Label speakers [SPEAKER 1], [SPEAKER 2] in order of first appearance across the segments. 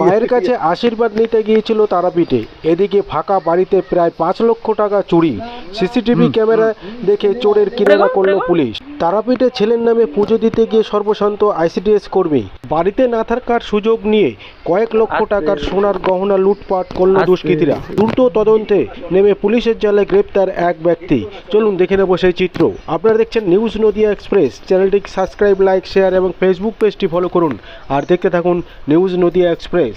[SPEAKER 1] মায়ের কাছে আশীর্বাদ নিতে গিয়েছিল তারাপীঠে। এদিকে ফাঁকা বাড়িতে প্রায় পাঁচ লক্ষ টাকা চুরি। সিসিটিভি ক্যামেরা দেখে চোরের কিনারা করল পুলিশ। তারাপীঠে ছেলের নামে পুজো দিতে গিয়ে সর্বশান্ত আইসিডিএস কর্মী। বাড়িতে না থাকার সুযোগ নিয়ে কয়েক লক্ষ টাকার সোনার গহনা লুটপাট করল দুষ্কৃতীরা। দ্রুত তদন্তে নেমে পুলিশের জালে গ্রেপ্তার এক ব্যক্তি। চলুন দেখে নেব সেই চিত্র। আপনারা দেখছেন নিউজ নদিয়া এক্সপ্রেস। চ্যানেলটি সাবস্ক্রাইব লাইক শেয়ার এবং ফেসবুক পেজটি ফলো করুন। আর দেখতে থাকুন নিউজ নদিয়া এক্সপ্রেস।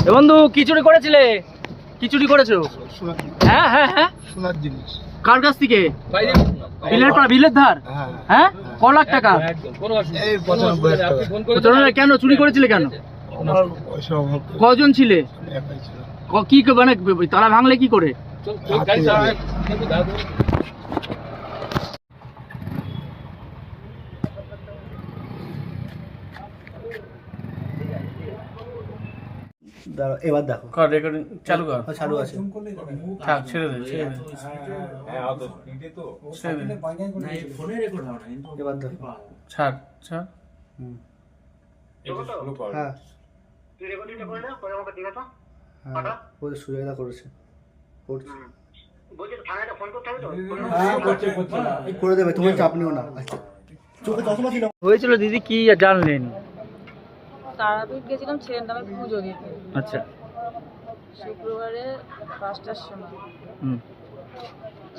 [SPEAKER 2] এ বন্ধু কি চুরি করেছিলে? কি চুরি করেছ হ্যাঁ হ্যাঁ হ্যাঁ।
[SPEAKER 3] সোনার জিনিস
[SPEAKER 2] কার কাছ থেকে? বিলের পাড়া বিলের ধার?
[SPEAKER 3] হ্যাঁ
[SPEAKER 2] হ্যাঁ। ক লাখ টাকা?
[SPEAKER 3] টাকা।
[SPEAKER 2] কেন? চুরি করেছিলে কেন? কজন ছিলে?
[SPEAKER 3] ছিল
[SPEAKER 2] কি ক- মানে তারা ভাঙলে কি করে?
[SPEAKER 3] এবার দেখো।
[SPEAKER 2] কর রেকর্ডিং চালু কর।
[SPEAKER 3] চালু আছে।
[SPEAKER 2] থাক ছেড়ে দে ছেড়ে দে। ছেড়ে দে।
[SPEAKER 3] এবার দেখো।
[SPEAKER 2] ছাড় ছাড়।
[SPEAKER 3] হ্যাঁ। হ্যাঁ সুজাতা করেছে করছে। হ্যাঁ, করে দেবে তোমার চাপ নিও না। আচ্ছা।
[SPEAKER 2] হয়েছিল দিদি কি জানলেন?
[SPEAKER 4] তারাপীঠ গেছিলাম ছেলের নামে পুজো দিতে।
[SPEAKER 2] আচ্ছা।
[SPEAKER 4] শুক্রবারে পাঁচটার সময়।
[SPEAKER 2] হুম।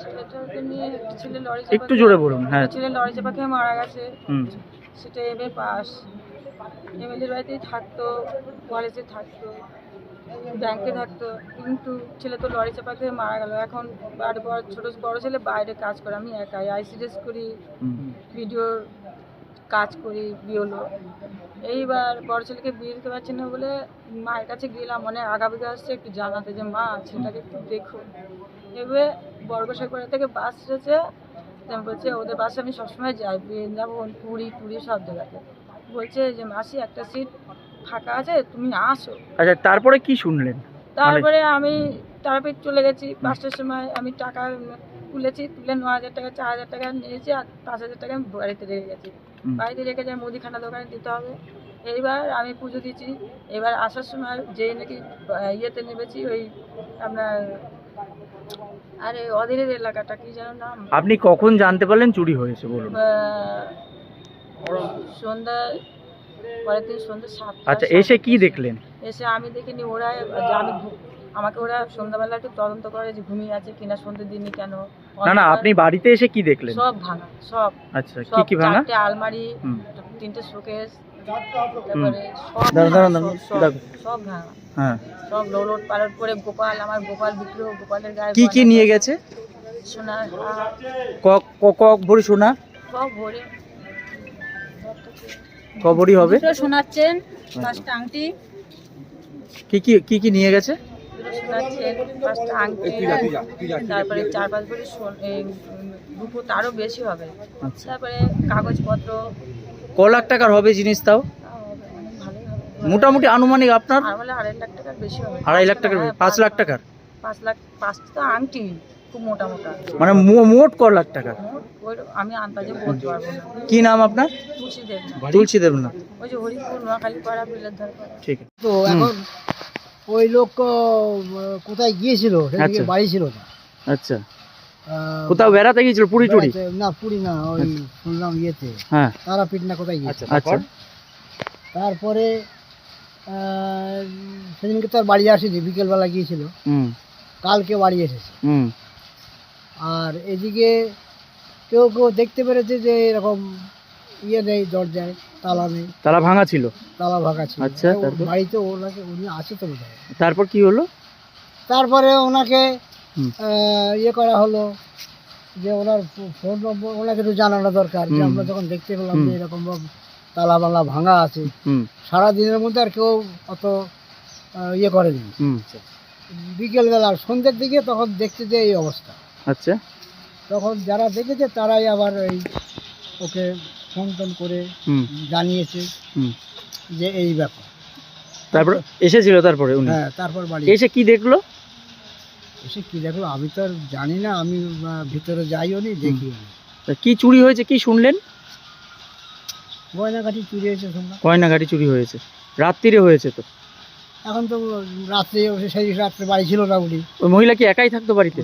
[SPEAKER 4] ছেলেটাকে নিয়ে ছেলে লরি
[SPEAKER 2] একটু জোরে বলুন হ্যাঁ।
[SPEAKER 4] ছেলে লরি চাপা খেয়ে মারা গেছে।
[SPEAKER 2] হুম।
[SPEAKER 4] সেটা পাস। এমএলএর বাড়িতেই থাকতো কলেজে থাকতো ব্যাংকে থাকতো। কিন্তু ছেলে তো লরি চাপা খেয়ে মারা গেল। এখন আর বড় ছোট বড় ছেলে বাইরে কাজ করে। আমি একাই। আইসিডিএস করি ভিডিওর কাজ করি বিওলো এইবার বড় ছেলেকে বিয়ে দিতে পারছি না বলে মায়ের কাছে গেলাম অনেক আগাবিগা আসছে একটু জানাতে যে মা ছেলেটাকে একটু দেখো। এবারে বড়গোসাইপাড়া থেকে বাস এসেছে। বলছে ওদের বাসে আমি সবসময় যাই বৃন্দাবন পুরী টুরি সব জায়গাতে। বলছে যে মাসি একটা সিট ফাঁকা আছে তুমি আসো।
[SPEAKER 2] আচ্ছা তারপরে কি শুনলেন?
[SPEAKER 4] তারপরে আমি তারাপীঠ চলে গেছি। পাঁচটার সময় আমি টাকা তুলেছি তুলে ন হাজার টাকা চার হাজার টাকা নিয়েছি আর পাঁচ হাজার টাকা আমি বাড়িতে রেখে গেছি। বাড়িতে রেখে যাই মুদিখানা দোকানে দিতে হবে। এইবার আমি পুজো দিচ্ছি। এবার আসার সময় যেই নাকি ইয়েতে নেমেছি ওই আপনার আরে অধীরের এলাকাটা কি যেন নাম?
[SPEAKER 2] আপনি কখন জানতে পারলেন চুরি হয়েছে বলুন।
[SPEAKER 4] সন্ধ্যা পরের দিন সন্ধ্যা সাতটা
[SPEAKER 2] আচ্ছা এসে কি দেখলেন?
[SPEAKER 4] এসে আমি দেখিনি ওরা যে আমি আমাকে ওরা সন্ধ্যাবেলা একটু তদন্ত করে যে ঘুমিয়ে আছে কিনা সন্ধ্যে দিনই কেন
[SPEAKER 2] না না আপনি বাড়িতে এসে কি দেখলেন?
[SPEAKER 4] সব ভাঙা সব।
[SPEAKER 2] আচ্ছা কি কি ভাঙা?
[SPEAKER 4] চারটে আলমারি তিনটে শোকেস তারপরে সব ভাঙা, সব- সব- সব ভাঙা।
[SPEAKER 2] হ্যাঁ।
[SPEAKER 4] সব লোলট পালট করে গোপাল আমার গোপাল বিগ্রহ গোপালের গায়ে
[SPEAKER 2] কি কি
[SPEAKER 4] গয়না,
[SPEAKER 2] নিয়ে গেছে?
[SPEAKER 4] সোনার হার,
[SPEAKER 2] ক- ক- ক ভরি সোনা?
[SPEAKER 4] সব ভরে।
[SPEAKER 2] হবে?
[SPEAKER 4] দুটো সোনার চেন পাঁচটা আংটি।
[SPEAKER 2] কি কি কি কি নিয়ে গেছে?
[SPEAKER 4] সোনার চেন পাঁচটা আংটি তারপরে চার পাঁচ ভরি উম, তারও বেশি হবে।
[SPEAKER 2] আচ্ছা।
[SPEAKER 4] তারপরে কাগজপত্র।
[SPEAKER 2] ক লাখ টাকার হবে জিনিস তাও? মোটামুটি আনুমানিক আপনার?
[SPEAKER 4] আড়াই লাখ টাকার বেশি হবে।
[SPEAKER 2] আড়াই লাখ টাকার
[SPEAKER 4] হ্যাঁ,
[SPEAKER 2] পাঁচ লাখ টাকার?
[SPEAKER 4] পাঁচ লাখ পাঁচটা আংটি খুব মোটা মোটা।
[SPEAKER 2] মানে মো- মোট ক লাখ টাকা
[SPEAKER 4] আমি আন্দাজে বলতে পারব না।
[SPEAKER 2] কি নাম আপনার?
[SPEAKER 4] তুলসী দেব
[SPEAKER 2] তুলসী দেব না
[SPEAKER 4] ওই যে হরিপুর নোয়াখালী পাড়া বিলের ধার
[SPEAKER 2] ঠিক আছে।
[SPEAKER 5] তো এখন ওই লোক কোথায় গিয়েছিল? সেদিকে
[SPEAKER 2] আচ্ছা।
[SPEAKER 5] বাড়ি ছিল না।
[SPEAKER 2] আচ্ছা।
[SPEAKER 5] আহ,
[SPEAKER 2] কোথাও বেড়াতে গিয়েছিল? পুরি টুরি?
[SPEAKER 5] বেড়াতে- না পুরী না ওই শুনলাম ইয়েতে।
[SPEAKER 2] হ্যাঁ।
[SPEAKER 5] তারাপীঠ না কোথায় গিয়েছে
[SPEAKER 2] আচ্ছা
[SPEAKER 5] তারপরে আহ, সেদিনকে তো আর বাড়ি আসেনি বিকেলবেলা গিয়েছিল।
[SPEAKER 2] হুম।
[SPEAKER 5] কালকে বাড়ি এসেছে।
[SPEAKER 2] হুম।
[SPEAKER 5] আর এদিকে কেউ কেউ দেখতে পেরেছে যে এরকম ইয়ে নেই দরজায় তালা নেই।
[SPEAKER 2] তালা ভাঙা ছিল?
[SPEAKER 5] তালা ভাঙা ছিল।
[SPEAKER 2] আচ্ছা,
[SPEAKER 5] ওর
[SPEAKER 2] তারপর?
[SPEAKER 5] বাড়িতে ওনাকে উনি আছে তো বোধ
[SPEAKER 2] তারপর কি হলো?
[SPEAKER 5] তারপরে ওনাকে
[SPEAKER 2] হুম।
[SPEAKER 5] আহ, ইয়ে করা হলো যে ওনার ফোন নম্বর ওনাকে একটু জানানো দরকার যে
[SPEAKER 2] হুম।
[SPEAKER 5] আমরা যখন দেখতে পেলাম
[SPEAKER 2] হুম।
[SPEAKER 5] যে এরকম তালা বালা ভাঙা আছে
[SPEAKER 2] হুম।
[SPEAKER 5] সারা দিনের মধ্যে আর কেউ অত আহ, ইয়ে করেনি।
[SPEAKER 2] হুম।
[SPEAKER 5] বিকেলবেলা সন্ধ্যের দিকে তখন দেখতে যে এই অবস্থা।
[SPEAKER 2] আচ্ছা।
[SPEAKER 5] তখন যারা দেখেছে তারাই আবার এই ওকে ফোন টোন করে জানিয়েছে যে এই ব্যাপার।
[SPEAKER 2] তারপর এসেছিল তারপরে উনি?
[SPEAKER 5] হ্যাঁ তারপর বাড়ি
[SPEAKER 2] এসে কি দেখল?
[SPEAKER 5] এসে কি দেখল? আমি তো আর জানি না আমি ভিতরে যাইও নি দেখিও নি।
[SPEAKER 2] কি চুরি হয়েছে কি শুনলেন?
[SPEAKER 5] গয়নাঘাটি চুরি হয়েছে শুনলাম।
[SPEAKER 2] গয়নাগাড়ি চুরি হয়েছে। রাত্রিরে হয়েছে তো?
[SPEAKER 5] এখন তো রাত্রে সেই রাত্রে বাড়ি ছিল না উনি।
[SPEAKER 2] ওই মহিলা কি একাই থাকতো বাড়িতে?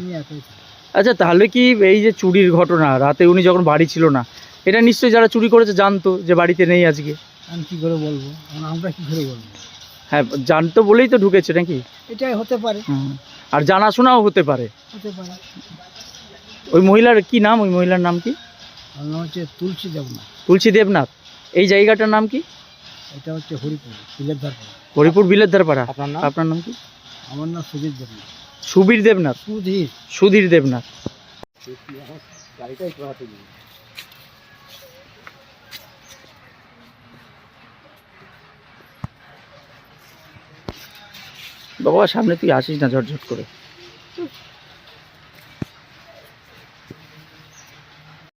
[SPEAKER 2] আচ্ছা তাহলে কি এই যে চুরির ঘটনা রাতে উনি যখন বাড়ি ছিল না এটা নিশ্চয়ই যারা চুরি করেছে জানতো যে বাড়িতে নেই আজকে।
[SPEAKER 5] আমি কি করে বলব? আমরা কি করে বলব?
[SPEAKER 2] হ্যাঁ জানতো বলেই তো ঢুকেছে নাকি?
[SPEAKER 5] এটাই হতে পারে।
[SPEAKER 2] আর জানাশোনাও হতে পারে।
[SPEAKER 5] হতে পারে।
[SPEAKER 2] ওই মহিলার কি নাম? ওই মহিলার নাম কি?
[SPEAKER 5] নাম হচ্ছে তুলসী দেবনা
[SPEAKER 2] তুলসী দেবনাথ। এই জায়গাটার নাম কি?
[SPEAKER 5] এটা হচ্ছে হরিপুর ফুলের ধারপুর
[SPEAKER 2] হরিপুর বিলের পাড়া
[SPEAKER 5] আপনার নাম?
[SPEAKER 2] আপনার নাম কি?
[SPEAKER 5] আমার নাম সুধীর দেবনা
[SPEAKER 2] সুবীর দেবনাথ।
[SPEAKER 5] সুধীর।
[SPEAKER 2] সুধীর দেবনাথ। বাবা সামনে তুই আসিস না ঝটঝট করে।